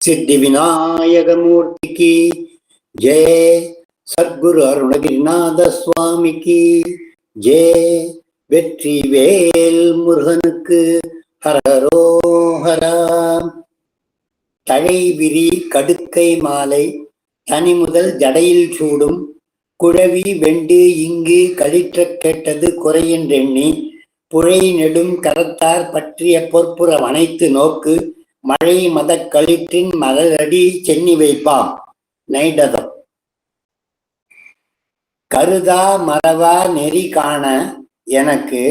சித்தி விநாயக மூர்த்திக்கு ஜெய சத்குரு அருணகிரிநாத சுவாமிக்கு ஜெய வெற்றி வேல் முருகனுக்கு ஹரஹரோஹரா தழை விரி கடுக்கை மாலை தனி முதல் ஜடையில் சூடும். குழவி வெண்டு இங்கு கழிற்ற கேட்டது குறையென்றெண்ணி. புழை நெடும் கரத்தார் பற்றிய பொற்புறம் அனைத்து நோக்கு. மழை மதக் கழிற்றின் மலரடி சென்னி வைப்பாம் நைடதம் கருதா மறவா நெறி காண எனக்கு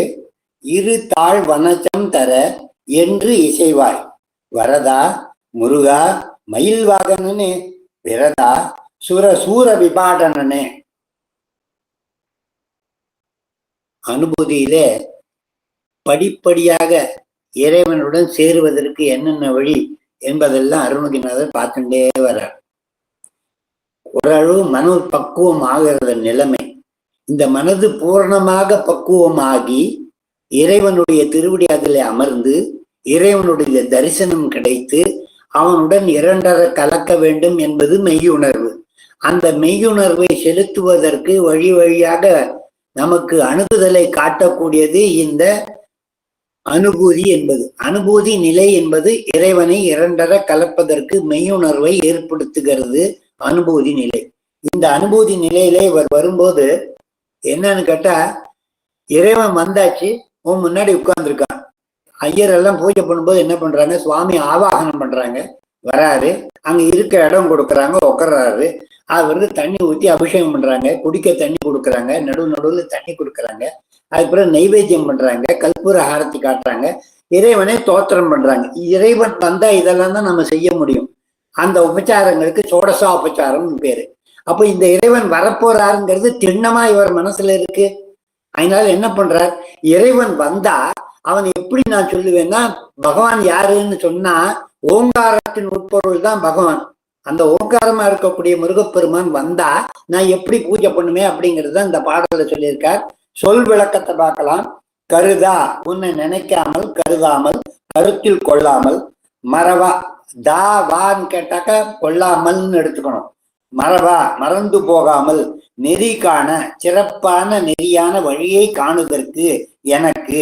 இரு தாழ் வனச்சம் தர என்று இசைவாய். வரதா முருகா மயில் வாகனனே விரதா சுர சூர விபாடனனே. அனுபூதியிலே படிப்படியாக இறைவனுடன் சேருவதற்கு என்னென்ன வழி என்பதெல்லாம் அருணகிரிநாதர் பார்த்துட்டே வர்றார். ஓரளவு மனு பக்குவம் ஆகிறது நிலைமை. இந்த மனது பூரணமாக பக்குவமாகி இறைவனுடைய திருவடி அதில் அமர்ந்து இறைவனுடைய தரிசனம் கிடைத்து அவனுடன் இரண்டர கலக்க வேண்டும் என்பது மெய்யுணர்வு. அந்த மெய்யுணர்வை செலுத்துவதற்கு வழி வழியாக நமக்கு அணுகுதலை காட்டக்கூடியது இந்த அனுபூதி என்பது. அனுபூதி நிலை என்பது இறைவனை இரண்டர கலப்பதற்கு மெய்யுணர்வை ஏற்படுத்துகிறது அனுபூதி நிலை. இந்த அனுபூதி நிலையிலே இவர் வரும்போது என்னன்னு கேட்டா இறைவன் வந்தாச்சு உன் முன்னாடி உட்கார்ந்துருக்கான். ஐயர் எல்லாம் பூஜை பண்ணும்போது என்ன பண்றாங்க சுவாமி ஆவாகனம் பண்றாங்க. வராரு அங்க இருக்க இடம் கொடுக்குறாங்க உட்கார்றாரு அவர் வந்து தண்ணி ஊற்றி அபிஷேகம் பண்றாங்க குடிக்க தண்ணி கொடுக்குறாங்க நடுவு நடுவில் தண்ணி கொடுக்குறாங்க. அதுக்கப்புறம் நைவேத்தியம் பண்றாங்க கற்பூர ஆரத்தி காட்டுறாங்க இறைவனை தோத்திரம் பண்றாங்க. இறைவன் வந்தா இதெல்லாம் தான் நம்ம செய்ய முடியும். அந்த உபச்சாரங்களுக்கு சோடசா உபச்சாரம் பேரு. அப்போ இந்த இறைவன் வரப்போறாருங்கிறது திண்ணமா இவர் மனசுல இருக்கு. அதனால என்ன பண்றார்? இறைவன் வந்தா அவன் எப்படி நான் சொல்லுவேன்னா பகவான் யாருன்னு சொன்னா ஓங்காரத்தின் உட்பொருள் தான் பகவான். அந்த ஓங்காரமா இருக்கக்கூடிய முருகப்பெருமான் வந்தா நான் எப்படி பூஜை பண்ணுவேன் அப்படிங்கிறது இந்த பாடல சொல்லியிருக்கார். சொல் விளக்கத்தை பார்க்கலாம். கருதா உன்னை நினைக்காமல் கருதாமல் கருத்தில் கொள்ளாமல் மறவா தா வான்னு கேட்டாக்க கொள்ளாமல்னு எடுத்துக்கணும். மறவா மறந்து போகாமல் நெறி காண சிறப்பான நெறியான வழியை காணுதற்கு எனக்கு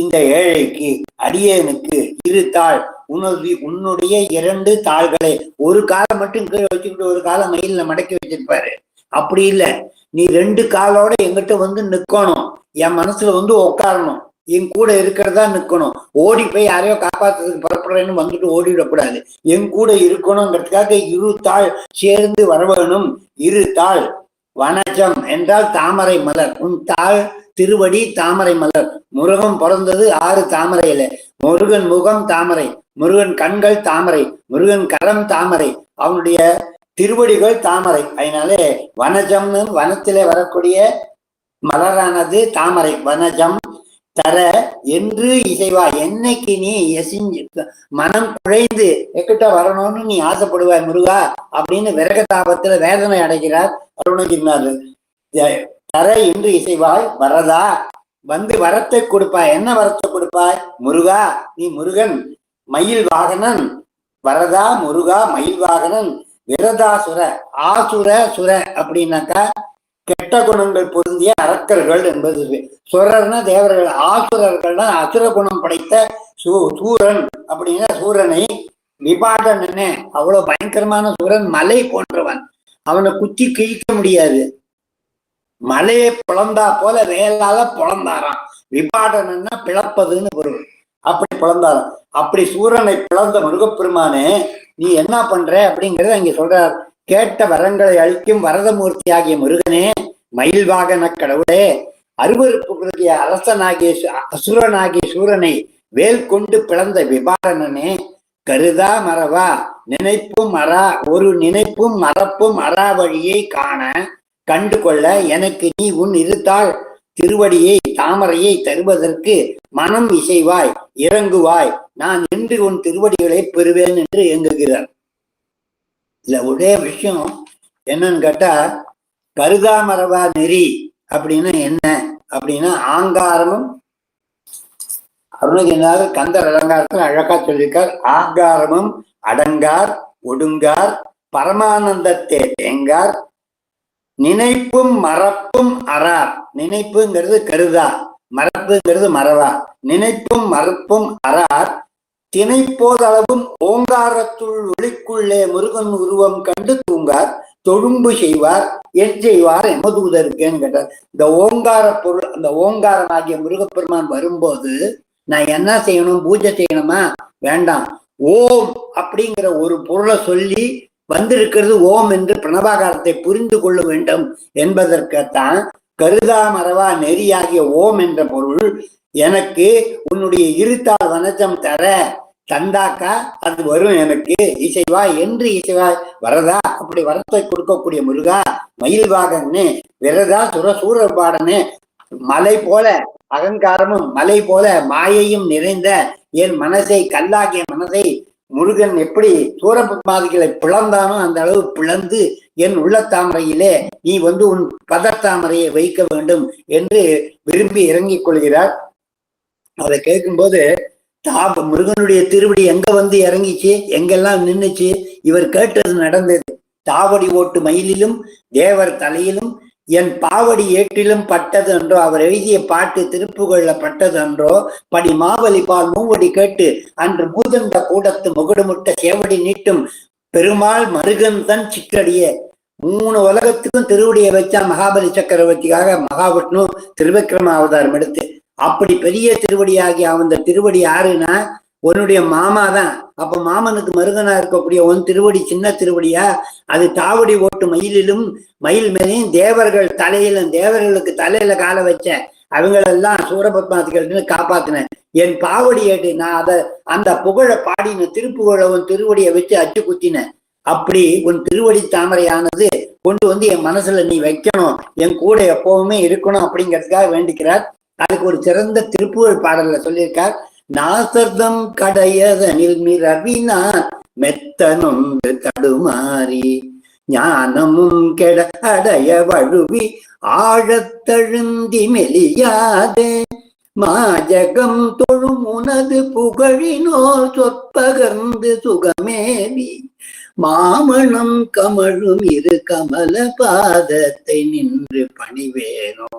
இந்த ஏழைக்கு அடியேனுக்கு இரு தாள். உன்னுடைய உன்னுடைய இரண்டு தாள்களை ஒரு காலம் மட்டும் கீழே வச்சுக்கிட்டு ஒரு காலம் மயில மடக்கி வச்சிருப்பாரு. அப்படி இல்லை. நீ ரெண்டு காலோட எங்கிட்ட வந்து நிக்கணும். என் மனசுல வந்து உட்காரணும் என் கூட இருக்கிறதா நிக்கணும். ஓடி போய் யாரையோ காப்பாத்துறதுக்கு புறப்படுறேன்னு வந்துட்டு ஓடிவிடக்கூடாது. என் கூட இருக்கணுங்கிறதுக்காக இரு தாள் சேர்ந்து வரவேணும். இரு தாள். வனஜம் என்றால் தாமரை மலர். உன் தாள் திருவடி தாமரை மலர். முருகன் பிறந்தது ஆறு தாமரையில முருகன் முகம் தாமரை. முருகன் கண்கள் தாமரை. முருகன் கரம் தாமரை. அவனுடைய திருவடிகள் தாமரை. அதனாலே வனஜம்னு வனத்திலே வரக்கூடிய மலரானது தாமரை. வனஜம் தர என்று இசைவா. என்னைக்கு நீ எசிஞ்சு மனம் குழைந்து எக்கிட்ட வரணும்னு நீ ஆசைப்படுவாய் முருகா அப்படின்னு விரக தாபத்துல வேதனை அடைகிறார் அருணகிரிநாதர். தர என்று இசைவாய் வரதா? வந்து வரத்தை கொடுப்பாய். என்ன வரத்தை கொடுப்பாய்? முருகா நீ முருகன் மயில் வாகனன். வரதா முருகா மயில் வாகனன். விரதாசுர ஆசுர சுர அப்படின்னாக்கா கெட்ட குணங்கள் பொருந்திய அரக்கர்கள் என்பது. சுரர்னா தேவர்கள் ஆசுரர்கள்னா அசுர குணம் படைத்த சூ சூரன் அப்படின்னா சூரனை விபாடனே அவ்வளவு பயங்கரமான சூரன் மலை போன்றவன். அவனை குத்தி கிழிக்க முடியாது. மலையை பிளந்தா போல வேலால பிளந்தாராம். விபாடன் பிளப்பதுன்னு பொருள். அப்படி பிளந்தாராம். அப்படி சூரனை பிளந்த முருகப்பெருமானே நீ என்ன பண்ற அப்படிங்கறத அங்க சொல்றார். கேட்ட வரங்களை அளிக்கும் வரதமூர்த்தி ஆகிய முருகனே மயில் வாகன கடவுளே அருவருப்புகளுடைய அரசனாகிய அசுரனாகிய சூரனை வேல் கொண்டு பிளந்த விபாரணனே கருதா மறவா நினைப்பும் மறா ஒரு நினைப்பும் மறப்பும் அறா வழியை காண கண்டு கொள்ள எனக்கு நீ உன் இருத்தாள் திருவடியை தாமரையை தருவதற்கு மனம் இசைவாய் இறங்குவாய் நான் நின்று உன் திருவடிகளை பெறுவேன் என்று இயங்குகிறார். இதுல ஒரே விஷயம் என்னன்னு கேட்டா கருதாமரவா நெறி அப்படின்னா என்ன? அப்படின்னா ஆங்காரமும் அருணகிரிநாதர் கந்தர் அலங்காரத்தில் அழகா சொல்லியிருக்கார். ஆங்காரமும் அடங்கார் ஒடுங்கார் பரமானந்தத்தை தேங்கார் நினைப்பும் மறப்பும் அறார் நினைப்புங்கிறது கருதா. மறப்புங்கிறது மறவா. நினைப்பும் மறப்பும் அறார் திணைப்போதளவும் ஓங்காரத்துள் ஒளிக்குள்ளே முருகன் உருவம் கண்டு தூங்கார். தொழும்பு செய்வார் என் செய்வார் எமதூதருக்கேன்னு கேட்டார். இந்த ஓங்கார பொருள் அந்த ஓங்காரம் ஆகிய முருகப்பெருமான் வரும்போது நான் என்ன செய்யணும்? பூஜை செய்யணுமா? வேண்டாம். ஓம் அப்படிங்கிற ஒரு பொருளை சொல்லி வந்திருக்கிறது ஓம் என்று பிரணவாகாரத்தை புரிந்து கொள்ள வேண்டும் என்பதற்குத்தான் கருதாமரவா நெறியாகிய ஓம் என்ற பொருள் எனக்கு உன்னுடைய இருத்தாள் வனஜம் தர தந்தாக்கா அது வரும் எனக்கு. இசைவா என்று இசைவா வரதா? அப்படி வரத்தை கொடுக்கக்கூடிய முருகா மயில் வாகன்னு விரதா சுர பாடனு மலை போல அகங்காரமும் மலை போல மாயையும் நிறைந்த என் மனசை கல்லாகிய மனதை முருகன் எப்படி சூரபத்மாதிகளை பிளந்தானோ அந்த அளவு பிளந்து என் உள்ளத்தாமரையிலே நீ வந்து உன் பதத்தாமரையை வைக்க வேண்டும் என்று விரும்பி இறங்கிக் கொள்கிறார். அதை கேட்கும்போது தாப முருகனுடைய திருவடி எங்க வந்து இறங்கிச்சு? எங்கெல்லாம் நின்னுச்சு? இவர் கேட்டது நடந்தது. தாவடி ஓட்டு மயிலிலும் தேவர் தலையிலும் என் பாவடி ஏற்றிலும் பட்டது என்றோ அவர் எழுதிய பாட்டு திருப்புகழ்ல பட்டது என்றோ படி மாவலி பால் மூவடி கேட்டு அன்று மூதண்ட கூடத்து முகடுமுட்ட சேவடி நீட்டும் பெருமாள் மருகன் தன் சிற்றடியே. மூணு உலகத்துக்கும் திருவடியை வச்சா மகாபலி சக்கரவர்த்திக்காக மகாவிஷ்ணு திருவிக்ரம அவதாரம் எடுத்து அப்படி பெரிய திருவடியாகி அந்த திருவடி யாருன்னா உன்னுடைய மாமா தான். அப்ப மாமனுக்கு மருகனா இருக்கக்கூடிய உன் திருவடி சின்ன திருவடியா? அது தாவடி ஓட்டு மயிலிலும் மயில் மேலையும் தேவர்கள் தலையிலும் தேவர்களுக்கு தலையில கால வச்ச அவங்களெல்லாம் சூரபத்மாதிகள் காப்பாத்தினேன். என் பாவடி ஏட்டு நான் அதை அந்த புகழை பாடின திருப்புகழை உன் திருவடியை வச்சு அச்சு குத்தினேன். அப்படி உன் திருவடி தாமரையானது கொண்டு வந்து என் மனசுல நீ வைக்கணும். என் கூட எப்பவுமே இருக்கணும் அப்படிங்கிறதுக்காக வேண்டிக்கிறார். அதுக்கு ஒரு சிறந்த திருப்புகழ் பாடல்ல சொல்லியிருக்கார். நாசர்தம் கடையதனில் மிரவினான் மெத்தனொன்று தடுமாறி. ஞானமும் கெட அடைய வழுவி ஆழத்தழுந்தி மெலியாதே மாஜகம் தொழும் உனது புகழினோ சொற்பகர்ந்து சுகமேவி. மாமணம் கமழும் இரு கமல பாதத்தை நின்று பணிவேனோ.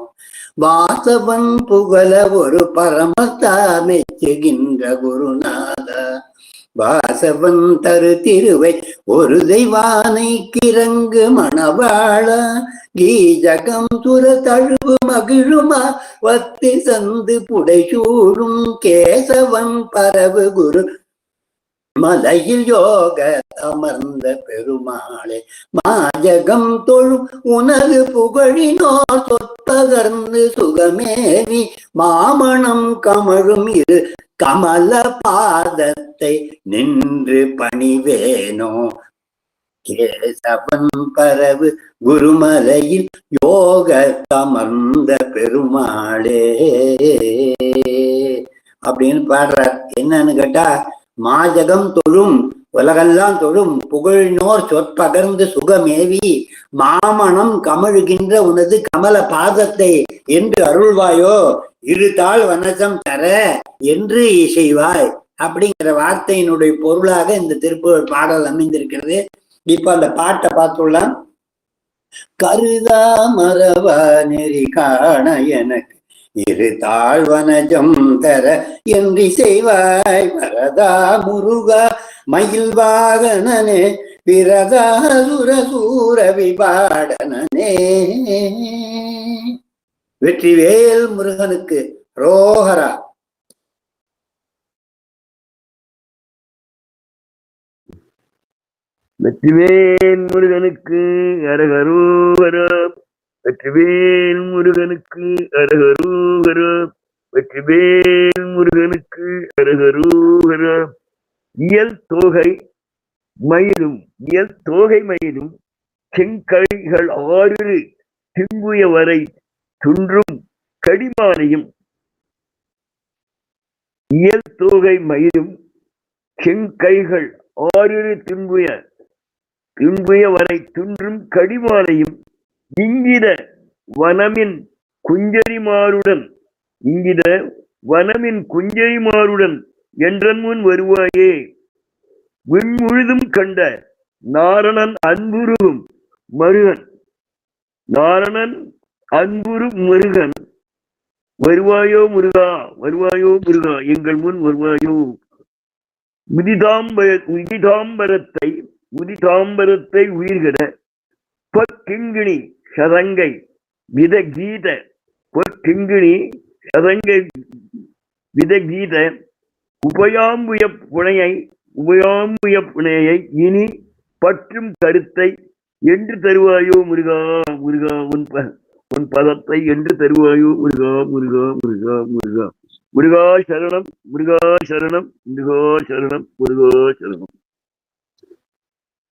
வாசவன் புகழ ஒரு பரமத்தாமை செகின்ற குருநாத. வாசவன் தரு திருவை ஒரு தெய்வானை கிறங்கு மணவாழ கீஜகம் துர தழுவு மகிழுமா வத்தி சந்து புடைசூடும் கேசவன் பரவு குரு மலையில் யோக அமர்ந்த பெருமாளே மாஜகம் தொழும் உனது புகழினோ சொற்பகர்ந்து சுகமேவி மாமணம் கமழும் இரு கமல பாதத்தை நின்று பணிவேனோ. கேசவன் பரவு குருமலையில் யோக தமர்ந்த பெருமாளே. அப்படின்னு பாடுறார். என்னன்னு கேட்டா மாஜகம் தொழும் உலகெல்லாம் தொழும் புகழினோர் சொற்பகர்ந்து சுகமேவி மாமணம் கமழுகின்ற உனது கமல பாதத்தை என்று அருள்வாயோ? இருதாள் வனசம் தர என்று இசைவாய் அப்படிங்கிற வார்த்தையினுடைய பொருளாக இந்த திருப்புகழ் பாடல் அமைந்திருக்கிறது. இப்ப அந்த பாட்டை பார்த்துள்ளான் கருதா மரவா நெறி காண எனக்கு இரு தாழ்வனஜம் தர என்று செய்வாய். வரதா முருகா மயில் வாகனனே பிரதாசுரசூர விபாடனே வெற்றிவேல் முருகனுக்கு ரோஹரா. வெற்றிவேல் முருகனுக்கு அரகரோகரா வெற்றிவேல் முருகனுக்கு அரகரோகரா. வெற்றிவேல் முருகனுக்கு அரகரோகரா. இயல் தோகை மயிலும் இயல் தோகை மயிலும் செங்கழிகள் ஆறு திங்குய வரை துன்றும் கடிமானையும் இயல் தோகை மயிலும் செங்கைகள் ஆறு திங்குய திங்குய வரை துன்றும் கடிமானையும் இங்கித வனமின் குஞ்சரிமாருடன் இங்கித வனமின் குஞ்சரிமாருடன் என்றன் முன் வருவாயே. விண்முழுதும் கண்ட நாரணன் அன்புருகும் மருகன். நாரணன் அன்புரு முருகன். வருவாயோ முருகா வருவாயோ முருகா எங்கள் முன் வருவாயோ. முதிதாம்பர முதிதாம்பரத்தை முதிதாம்பரத்தை உயிர்கிட பொற்கிங்கிணி சதங்கை விதகீத பொற்கிங்கிணி சதங்கை விதகீத உபயாம்புய புனையை உபயாம்புய புனையை இனி பற்றும் கருத்தை என்று தருவாயோ முருகா முருகா உன் ப உன் பதத்தை என்று தருவாயோ முருகா முருகா முருகா முருகா. முருகா சரணம் முருகா சரணம் முருகா சரணம் முருகா சரணம்.